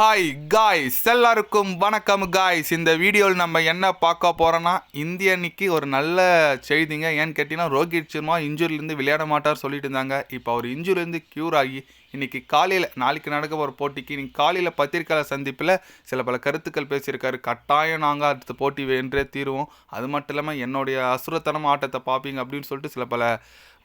Hi guys எல்லாருக்கும் வணக்கம் guys இந்த வீடியோவில் நம்ம என்ன பார்க்க போகிறோன்னா இந்திய அன்னைக்கு ஒரு நல்ல செய்திங்க. ஏன்னு கேட்டிங்கன்னா ரோஹித் சர்மா இன்ஜூரிலேருந்து விளையாட மாட்டார் சொல்லிட்டு இருந்தாங்க. இப்போ அவர் இன்ஜூரிலேருந்து க்யூர் ஆகி இன்னைக்கு காலையில் நாளைக்கு நடக்க போகிற போட்டிக்கு இன்றைக்கி காலையில் பத்திரிக்கையாளர் சந்திப்பில் சில பல கருத்துக்கள் பேசியிருக்காரு. கட்டாயம் நாங்கள் அடுத்த போட்டி வென்றே தீருவோம். அது மட்டும் இல்லாமல் என்னுடைய அசுரத்தனம் ஆட்டத்தை பார்ப்பீங்க அப்படின்னு சொல்லிட்டு சில பல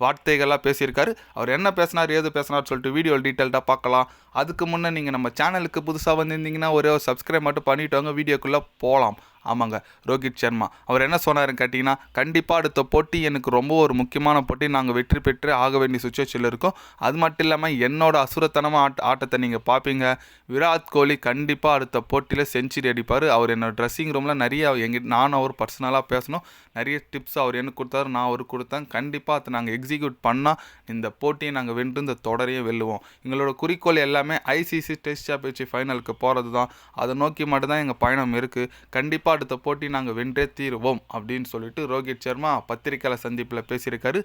வார்த்தைகள்லாம் பேசியிருக்காரு. அவர் என்ன பேசினார் ஏது பேசினார் சொல்லிட்டு வீடியோ டீட்டெயில்டாக பார்க்கலாம். அதுக்கு முன்னே நீங்கள் நம்ம சேனலுக்கு புதுசு புதுசாக வந்திருந்தீங்கன்னா ஒரே ஒரு சப்ஸ்கிரைப் மட்டும் பண்ணிவிட்டு வாங்க. வீடியோக்குள்ளே போகலாம் ஆமாங்க ரோஹித் சர்மா. அவர் என்ன சொன்னாருன்னு கேட்டிங்கன்னா கண்டிப்பாக அடுத்த போட்டி எனக்கு ரொம்ப ஒரு முக்கியமான போட்டி. நாங்கள் வெற்றி பெற்று ஆக வேண்டிய சுச்சுவேஷனில் இருக்கோம். அது மட்டும் இல்லாமல் என்னோட அசுரத்தனமாக ஆட்ட ஆட்டத்தை நீங்கள் பார்ப்பீங்க விராட் கோலி கண்டிப்பாக அடுத்த போட்டியில் செஞ்சுரி அடிப்பார். அவர் என்னோட ட்ரெஸ்ஸிங் ரூமில் நிறைய எங்கிட்ட நானும் அவர் பர்சனலாக பேசணும். நிறைய டிப்ஸ் அவர் எனக்கு கொடுத்தாரு நான் அவருக்கு கொடுத்தேன். கண்டிப்பாக அதை நாங்கள் எக்ஸிக்யூட் பண்ணால் இந்த போட்டியை நாங்கள் வென்று இந்த தொடரையே வெல்லுவோம். எங்களோட குறிக்கோள் எல்லாமே ஐசிசி டெஸ்ட் சாம்பியன்ஷிப் ஃபைனலுக்கு போகிறது தான் அதை நோக்கி மட்டும்தான் எங்கள் பயணம் இருக்குது கண்டிப்பாக அடுத்த போட்டி நாங்கள் வென்றே தீருவோம் அப்படின்னு சொல்லிட்டு ரோஹித் சர்மா பத்திரிக்கையாளர் சந்திப்பில் பேசியிருக்காரு.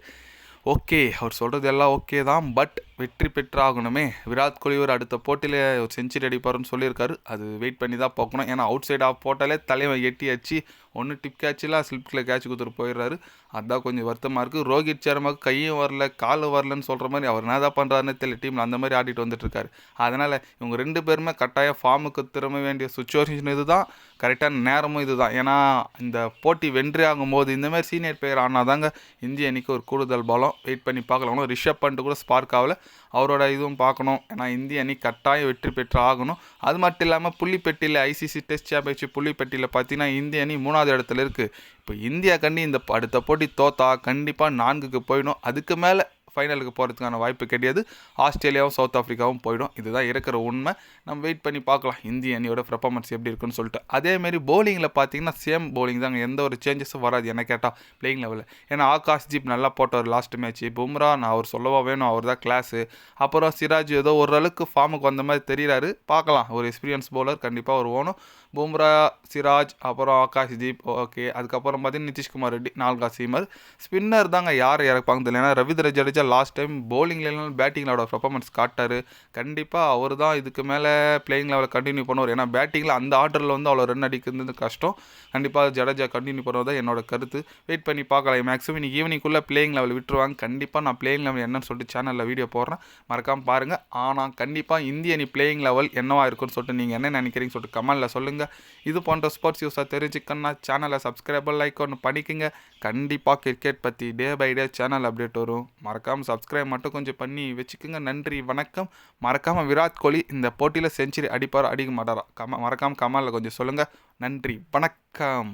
ஓகே அவர் சொல்கிறது எல்லாம் ஓகே தான் பட் வெற்றி பெற்றாகணுமே. விராட் கோலி ஒரு அடுத்த போட்டியில் ஒரு செஞ்சுரி அடிப்பார்னு சொல்லியிருக்காரு. அது வெயிட் பண்ணி தான் பார்க்கணும். ஏன்னா அவுட் சைட் ஆஃப் போட்டாலே தலைவன் எட்டி அடிச்சு ஒன்று டிப் கேட்சில் ஸ்லிப்பில் கேட்ச் கொடுத்துட்டு போயிடுறாரு. அதுதான் கொஞ்சம் வருத்தமாக இருக்குது ரோஹித் சர்மாவுக்கு கையும் வரல காலும் வரலன்னு சொல்கிற மாதிரி அவர் என்ன தான் பண்ணுறாருன்னு தெரியல டீமில் அந்த மாதிரி ஆடிட்டு வந்துட்டுருக்காரு. அதனால் இவங்க ரெண்டு பேருமே கட்டாயம் ஃபார்முக்கு திரும்ப வேண்டிய சுச்சுவேஷன் இது தான் கரெக்டான நேரமும் இது தான் ஏன்னா இந்த போட்டி வெற்றி ஆகும்போது இந்த மாதிரி சீனியர் பிளேயர் ஆனால் தாங்க இந்திய அணிக்கு ஒரு கூடுதல் பலம். வெயிட் பண்ணி பார்க்கலாம். இன்னும் ரிஷப் பண்ணிட்டு கூட ஸ்பார்க் ஆகல. அவரோட இதுவும் பார்க்கணும். ஏன்னா இந்திய அணி கட்டாயம் வெற்றி பெற்று ஆகணும். அது மட்டும் இல்லாமல் புள்ளிப்பட்டியில் ஐசிசி டெஸ்ட் சாம்பியன்ஷிப் புள்ளிப்பட்டியில் பார்த்தீங்கன்னா இந்திய அணி மூணாவது இடத்துல இருக்குது இப்போ இந்தியா கண்டி இந்த அடுத்த போட்டி தோத்தா கண்டிப்பாக நான்குக்கு போயிடும் அதுக்கு மேலே ஃபைனலுக்கு போகிறதுக்கான வாய்ப்பு கிடையாது. ஆஸ்திரேலியாவும் சவுத் ஆஃப்ரிக்காவும் போயிடும். இதுதான் இருக்கிற உண்மை. நம்ம வெயிட் பண்ணி பார்க்கலாம். இந்திய அணியோட பெர்ஃபார்மன்ஸ் எப்படி இருக்குன்னு சொல்லிட்டு. அதேமாரி பவுலிங்கில் பார்த்தீங்கன்னா சேம் பவுலிங் தாங்க. எந்த ஒரு சேஞ்சஸும் வராது என்ன கேட்டால் பிளேயிங் லெவலில் ஏன்னா ஆகாஷ் ஜீப் நல்லா போட்டவர் லாஸ்ட் மேட்ச் பும்ரா நான் அவர் சொல்லவா வேணும்? அவர் தான் கிளாஸு அப்புறம் சிராஜ் ஏதோ ஓரளவுக்கு ஃபார்முக்கு வந்த மாதிரி தெரிகிறாரு பார்க்கலாம். ஒரு எக்ஸ்பீரியன்ஸ் பவுலர் கண்டிப்பாக ஒரு ஓனும் பும்ரா சிராஜ் அப்புறம் ஆகாஷ் தீப். ஓகே அதுக்கப்புறம் பார்த்தீங்கன்னா நிதிஷ்குமார் ரெட்டி நால்கா சீமர் ஸ்பின்னர் தாங்க யார் இறப்பாங்க தெரியல. ஏன்னா ரவீந்திர ஜடேஜா லாஸ்ட் டைம் பவுலிங்லாம் பேட்டிங்கில் பர்ஃபார்மன்ஸ் காட்டார். கண்டிப்பாக அவர் தான் இதுக்கு மேலே பிளேயிங் லெவலில் கண்டினியூ பண்ணுவார். ஏன்னா பேட்டிங்கில் அந்த ஆர்டரில் வந்து அவ்வளோ ரன் அடிக்கிறது கஷ்டம். கண்டிப்பாக ஜடேஜா கண்டினியூ பண்ணுவது தான் என்னோட கருத்து. வெயிட் பண்ணி பார்க்கலாம். மேக்ஸிமம் இன்னைக்கு ஈவினிங்குள்ளே பிளேயிங் லெவல் விட்டுருவாங்க. கண்டிப்பாக நான் பிளேயிங் லெவல் என்னன்னு சொல்லிட்டு சேனலில் வீடியோ போடுறேன். மறக்காமல் பாருங்கள் ஆனால் கண்டிப்பாக இந்திய அணி பிளேயிங் லெவல் என்னவா இருக்குன்னு சொல்லிட்டு நீங்கள் என்ன நினைக்கிறீங்க சொல்லிட்டு கமெண்டில் சொல்லுங்கள் இது போன்ற ஸ்போர்ட்ஸ் யூஸாக தெரிஞ்சுக்கணும்னா சேனலை சப்ஸ்கிரைபர் லைக் ஒன்று பண்ணிக்கோங்க கண்டிப்பாக கிரிக்கெட் பற்றி day by day channel update வரும். மறக்காமல் சப்ஸ்கிரைப் மட்டும் கொஞ்சம் பண்ணி வச்சுக்கோங்க. நன்றி வணக்கம். மறக்காமல் விராட் கோலி இந்த போட்டியில் செஞ்சுரி அடிப்பாரோ அடிக்க மாட்டாரா கம மறக்காமல் கமலில் கொஞ்சம் சொல்லுங்கள் நன்றி வணக்கம்.